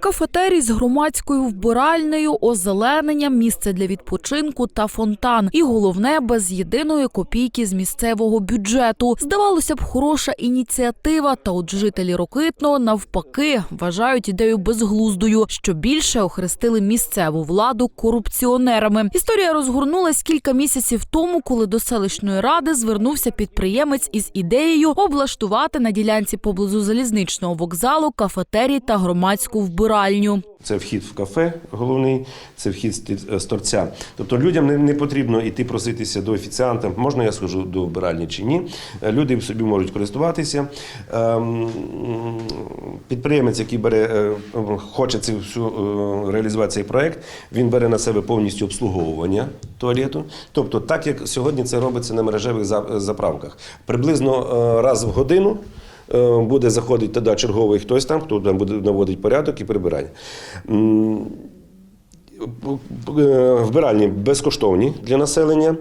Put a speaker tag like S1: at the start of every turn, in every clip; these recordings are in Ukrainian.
S1: Кафетерій з громадською вбиральнею, озелененням, місце для відпочинку та фонтан. І головне, без єдиної копійки з місцевого бюджету. Здавалося б, хороша ініціатива, та от жителі Рокитного навпаки вважають ідею безглуздою, що більше охрестили місцеву владу корупціонерами. Історія розгорнулась кілька місяців тому, коли до селищної ради звернувся підприємець із ідеєю облаштувати на ділянці поблизу залізничного вокзалу кафетерій та громадську вбиральню.
S2: Це вхід в кафе головний, це вхід з торця. Тобто людям не, не потрібно йти проситися до офіціанта, можна я схожу до вбиральні чи ні. Е, Люди собі можуть користуватися. Ем, Підприємець, який бере, е, хоче цю всю е, реалізувати цей проект, він бере на себе повністю обслуговування туалету. Тобто, так як сьогодні це робиться на мережевих заправках. Приблизно е, раз в годину. Е, Буде заходити тоді черговий хтось там, хто там буде наводити порядок і прибирання. Е, Вбиральні безкоштовні для населення,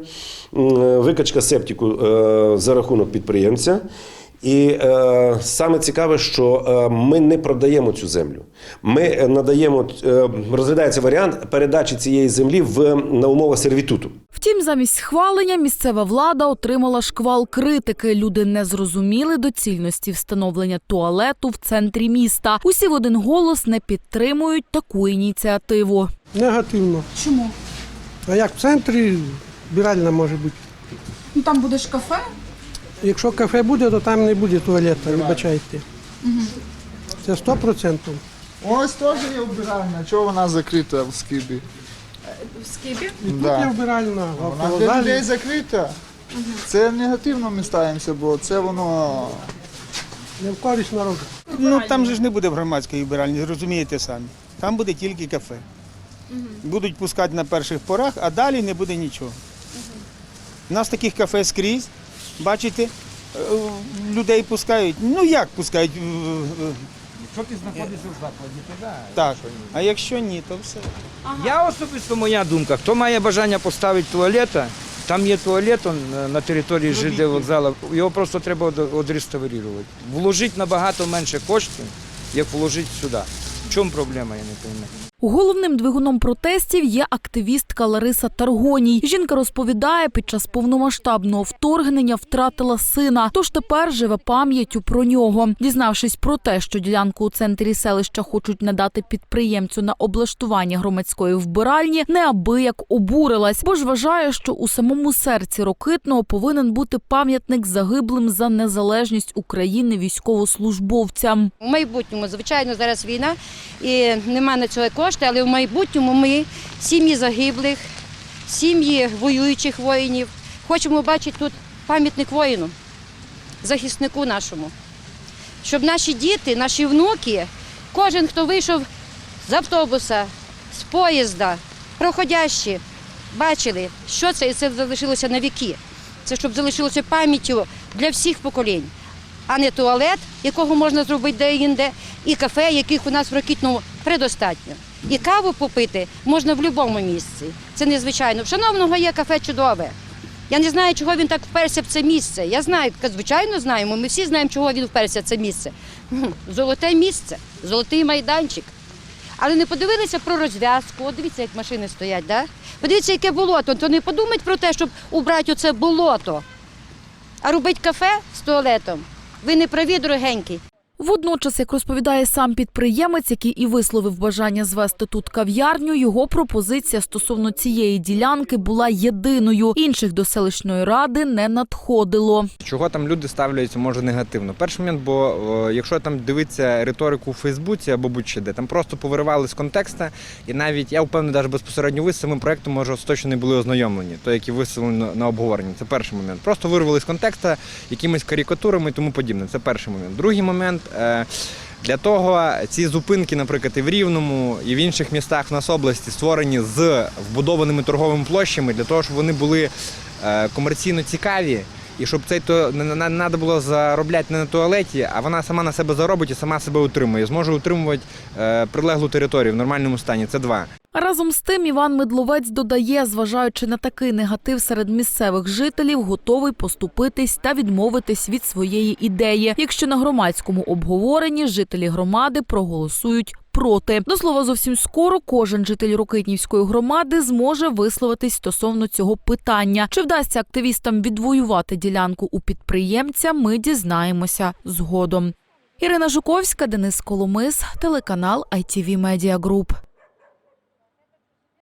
S2: викачка септику е, за рахунок підприємця. І е, саме цікаве, що е, ми не продаємо цю землю. Ми е, надаємо, е, розглядається варіант передачі цієї землі в, на умовах сервітуту.
S1: Втім, замість схвалення місцева влада отримала шквал критики. Люди не зрозуміли доцільності встановлення туалету в центрі міста. Усі в один голос не підтримують таку ініціативу.
S3: Негативно.
S4: Чому?
S3: А як в центрі біральна може бути?
S4: Ну там буде ж кафе.
S3: Якщо кафе буде, то там не буде туалета, вибачайте. Це 100%.
S5: Ось теж є вбиральня, чого вона закрита в скибі?
S4: В скибі.
S3: І тут
S5: Да.
S3: є вбиральна,
S5: Вона для людей
S3: автовокзалі.
S5: закрита. Це негативно ми ставимося, бо це воно
S3: Не в користь народу.
S6: Ну там же ж не буде громадської вбиральні, зрозумієте самі. Там буде тільки кафе. Будуть пускати на перших порах, а далі не буде нічого. У нас таких кафе скрізь, бачите, е, людей пускають. Ну як пускають? Е, е,
S7: Якщо ти знаходишся в закладі, то да.
S6: Так. А якщо ні, то все.
S7: Я особисто моя думка, хто має бажання поставити туалета, там є туалет он, е, на території ЖД вокзалу, його просто треба од- одреставрувати. Вложити набагато менше коштів, як вложити сюди. В чому проблема, я не розумію.
S1: Головним двигуном протестів є активістка Лариса Таргоній. Жінка розповідає, під час повномасштабного вторгнення втратила сина, тож тепер живе пам'яттю про нього. Дізнавшись про те, що ділянку у центрі селища хочуть надати підприємцю на облаштування громадської вбиральні, неабияк обурилась, бо ж вважає, що у самому серці Рокитного повинен бути пам'ятник загиблим за незалежність України військовослужбовцям.
S8: У майбутньому, звичайно, зараз війна і немає на цього кошти, але в майбутньому ми сім'ї загиблих, сім'ї воюючих воїнів. Хочемо бачити тут пам'ятник воїну, захиснику нашому. Щоб наші діти, наші внуки, кожен, хто вийшов з автобуса, з поїзда, проходящі, бачили, що це і це залишилося на віки. Це щоб залишилося пам'яттю для всіх поколінь а не туалет, якого можна зробити де-інде, і кафе, яких у нас в Рокітному предостатньо. І каву попити можна в будь-якому місці. Це незвичайно. В шановного є кафе чудове. Я не знаю, чого він так вперся в це місце. Я знаю, звичайно знаємо. Ми всі знаємо, чого він вперся в це місце. Золоте місце, золотий майданчик. Але не подивилися про розв'язку. От дивіться, як машини стоять, да? Подивіться, яке болото. То не подумать про те, щоб убрати оце болото. А робити кафе з туалетом. Ви не праві, дорогенький.
S1: Водночас, як розповідає сам підприємець, який і висловив бажання звести тут кав'ярню, його пропозиція стосовно цієї ділянки була єдиною. Інших до селищної ради не надходило.
S9: Чого там люди ставляються, може негативно. Перший момент, бо якщо там дивитися риторику у Фейсбуці або будь-що де, там просто повиривали з контексту, і навіть я впевнений, навіть безпосередньо ви з самим проектом може остаточно не були ознайомлені, то які виставлені на- обговоренні. Це перший момент. Просто вирвали з контексту якимись карикатурами і тому подібне. Це перший момент. Другий момент. Е, для того ці зупинки, наприклад, і в Рівному, і в інших містах в нас області створені з вбудованими торговими площами для того, щоб вони були е, комерційно цікаві. І щоб то не треба було заробляти не на туалеті, а вона сама на себе заробить і сама себе утримує. Зможе утримувати е, прилеглу територію в нормальному стані. Це два.
S1: Разом з тим Іван Медловець додає, зважаючи на такий негатив серед місцевих жителів, готовий поступитись та відмовитись від своєї ідеї, якщо на громадському обговоренні жителі громади проголосують проти. До слова, зовсім скоро кожен житель Рокитнівської громади зможе висловитись стосовно цього питання. Чи вдасться активістам відвоювати ділянку у підприємця? Ми дізнаємося згодом. Ірина Жуковська, Денис Коломис, телеканал ITV Media Group.